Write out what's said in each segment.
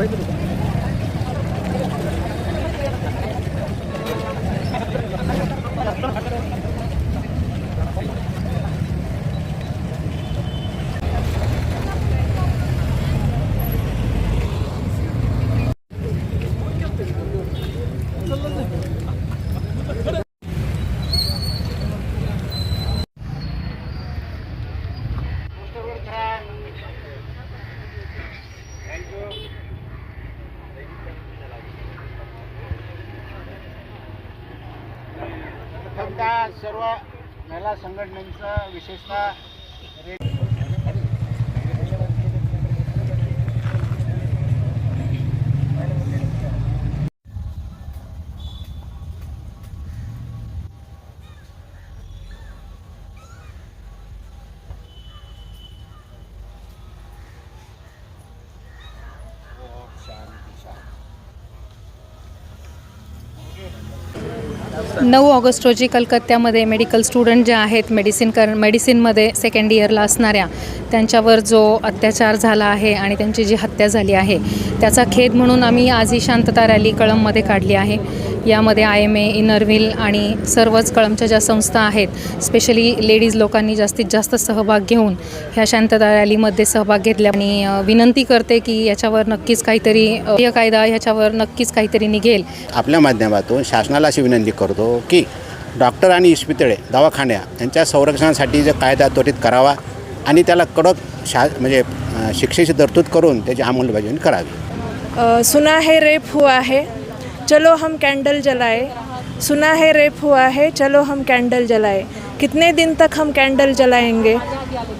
Bye. सर्व महिला संघटनेचं विशेषतः नऊ ऑगस्ट रोजी कलकत्त्यामध्ये मेडिकल स्टुडंट जे आहेत मेडिसिन कर मेडिसिनमध्ये सेकंड इयरला असणाऱ्या त्यांच्यावर जो अत्याचार झाला आहे आणि त्यांची जी हत्या झाली आहे त्याचा खेद म्हणून आम्ही आज ही शांतता रॅली कळममध्ये काढली आहे. यामध्ये आय एम ए इनरव्हिल आणि सर्वच कळंबच्या ज्या संस्था आहेत स्पेशली लेडीज लोकांनी जास्तीत जास्त सहभाग घेऊन ह्या शांतता रॅलीमध्ये सहभाग घेतला. आणि विनंती करते की याच्यावर नक्कीच काहीतरी कायदा ह्याच्यावर नक्कीच काहीतरी निघेल. आपल्या माध्यमातून शासनाला अशी विनंती करतो की डॉक्टर आणि इस्पितळे दवाखान्या यांच्या संरक्षणासाठी जो कायदा त्वरित करावा आणि त्याला कडक शा म्हणजे शिक्षेची तरतूद करून त्याची अंमलबजावणी करावी. सुना है रेप हुआ है. चलो हम कैंडल जलाए। सुना है रेप हुआ है चलो हम कैंडल जलाए। कितने दिन तक हम कैंडल जलाएंगे?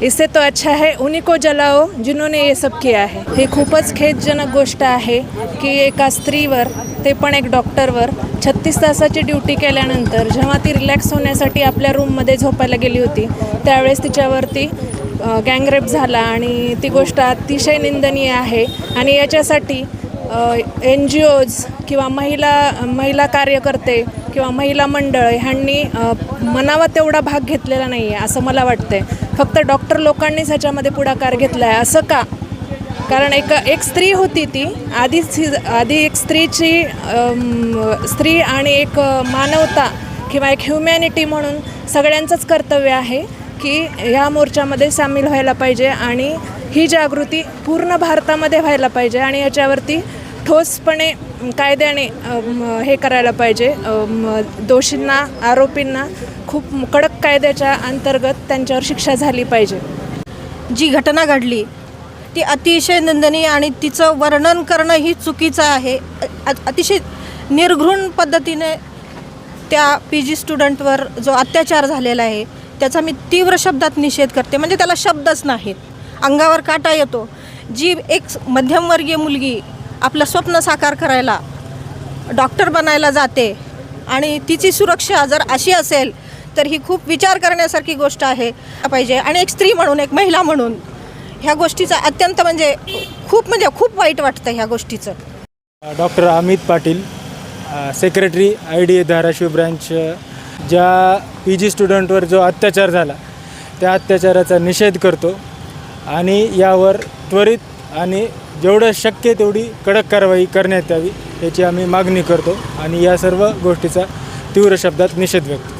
इससे तो अच्छा है उन्हीं को जलाओ जिन्होंने ये सब किया है। हे खूपच खेदजनक गोष्ट आहे की एका स्त्रीवर ते पण एक डॉक्टरवर छत्तीस तासाची ड्युटी केल्यानंतर जेव्हा ती रिलॅक्स होण्यासाठी आपल्या रूममध्ये झोपायला गेली होती त्यावेळेस तिच्यावरती गँगरेप झाला आणि ती गोष्ट अतिशय निंदनीय आहे. आणि याच्यासाठी एन जी ओज किंवा महिला महिला कार्यकर्ते किंवा महिला मंडळ ह्यांनी मनावा तेवढा भाग घेतलेला नाही आहे असं मला वाटतंय. फक्त डॉक्टर लोकांनीच ह्याच्यामध्ये पुढाकार घेतला आहे असं का? कारण एक एक स्त्री होती ती आधीच ही- आधी एक स्त्रीची स्त्री आणि एक मानवता किंवा एक ह्युमॅनिटी म्हणून सगळ्यांचंच कर्तव्य आहे की ह्या मोर्चामध्ये सामील व्हायला पाहिजे आणि ही जागृती पूर्ण भारतामध्ये व्हायला पाहिजे आणि याच्यावरती ठोसपणे कायद्याने हे करायला पाहिजे. दोषींना आरोपींना खूप कडक कायद्याच्या अंतर्गत त्यांच्यावर शिक्षा झाली पाहिजे. जी घटना घडली ती अतिशय निंदनीय आणि तिचं वर्णन करणं ही चुकीचं आहे. अतिशय निर्घृण पद्धतीने त्या पी जी स्टुडंटवर जो अत्याचार झालेला आहे त्याचा मी तीव्र शब्दात निषेध करते. म्हणजे त्याला शब्दच नाहीत. अंगावर काटा येतो. जी एक मध्यमवर्गीय मुलगी आपलं स्वप्न साकार करायला डॉक्टर बनायला जाते आणि तिची सुरक्षा जर अशी असेल तर ही खूप विचार करण्यासारखी गोष्ट आहे. पाहिजे. आणि एक स्त्री म्हणून एक महिला म्हणून ह्या गोष्टीचा अत्यंत म्हणजे खूप म्हणजे खूप वाईट वाटतं ह्या गोष्टीचं. Doctor Amit Patil secretary I D A Dharashiv branch ज्या पी जी स्टुडंटवर जो अत्याचार झाला त्या अत्याचाराचा निषेध करतो आणि यावर त्वरित आणि जेवढं शक्य तेवढी कडक कारवाई करण्यात यावी याची आम्ही मागणी करतो आणि या सर्व गोष्टीचा तीव्र शब्दात निषेध व्यक्त करतो.